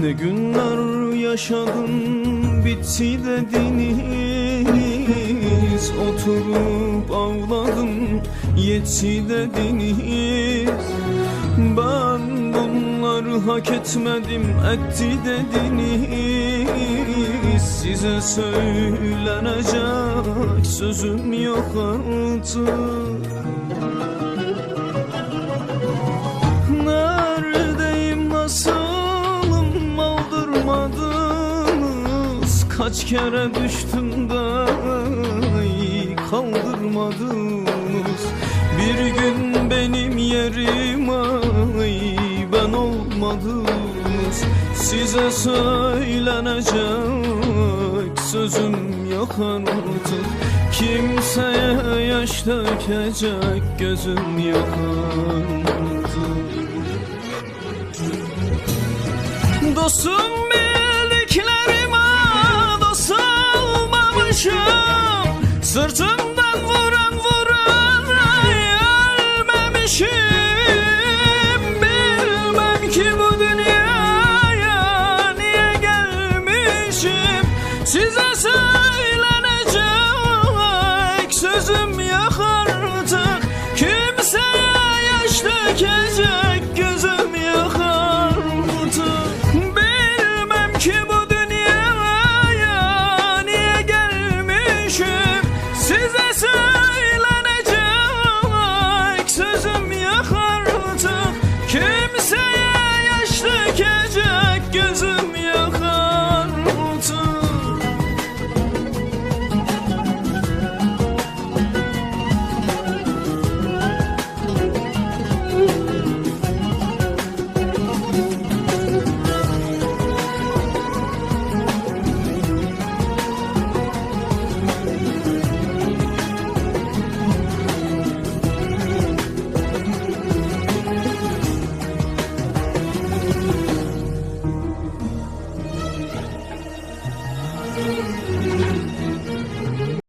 Ne günler yaşadım bitti dediniz. Oturup ağladım yetti dediniz. Ben bunları hak etmedim etti dediniz. Size söylenecek sözüm yok artık Kaç kere düştüm de kaldırmadınız. Bir gün benim yerime ben olmadınız. Size söylenecek sözüm yok artık. Kimseye yaş dökecek gözüm yok artık. Dostum bildiklerime Sırtımdan vuran vuran ölmemişim. Bilmem ki bu dünyaya niye gelmişim. Size söylenecek sözüm yok artık. Kimseye yaş dökecek gözüm